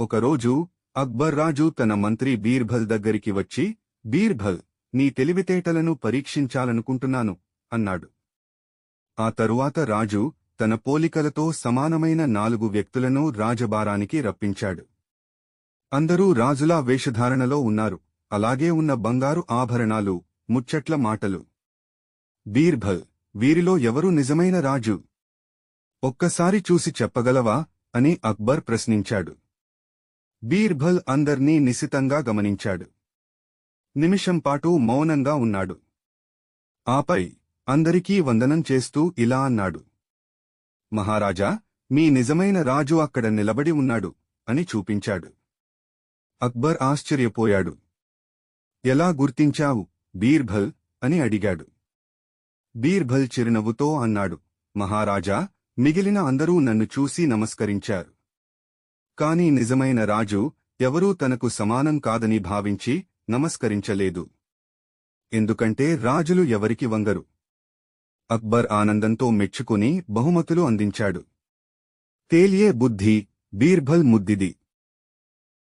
ఒకరోజు అక్బర్ రాజు తన మంత్రి బీర్బల్ దగ్గరికి వచ్చి బీర్బల్ నీ తెలివితేటలను పరీక్షించాలనుకుంటున్నాను అన్నాడు. ఆ తరువాత రాజు తన పోలికలతో సమానమైన నాలుగు వ్యక్తులను రాజబారానికి రప్పించాడు. అందరూ రాజులా వేషధారణలో ఉన్నారు. అలాగే ఉన్న బంగారు ఆభరణాలు ముచ్చట్ల మాటలు. బీర్బల్ వీరిలో ఎవరు నిజమైన రాజు? ఒక్కసారి చూసి చెప్పగలవా? అని అక్బర్ ప్రశ్నించాడు. బీర్బల్ అందర్నీ నిశితంగా గమనించాడు. నిమిషంపాటు మౌనంగా ఉన్నాడు. ఆపై అందరికీ వందనం చేస్తూ ఇలా అన్నాడు. మహారాజా మీ నిజమైన రాజు అక్కడ నిలబడి ఉన్నాడు అని చూపించాడు. అక్బర్ ఆశ్చర్యపోయాడు. ఎలా గుర్తించావు బీర్బల్ అని అడిగాడు. బీర్బల్ చిరునవ్వుతో అన్నాడు. మహారాజా మిగిలిన అందరూ నన్ను చూసి నమస్కరించారు. కాని నిజమైన రాజు ఎవరూ తనకు సమానం కాదని భావించి నమస్కరించలేదు. ఎందుకంటే రాజులు ఎవరికి వంగరు. అక్బర్ ఆనందంతో మెచ్చుకుని బహుమతులు అందించాడు. తేలియే బుద్ధి బీర్బల్ ముద్దిది.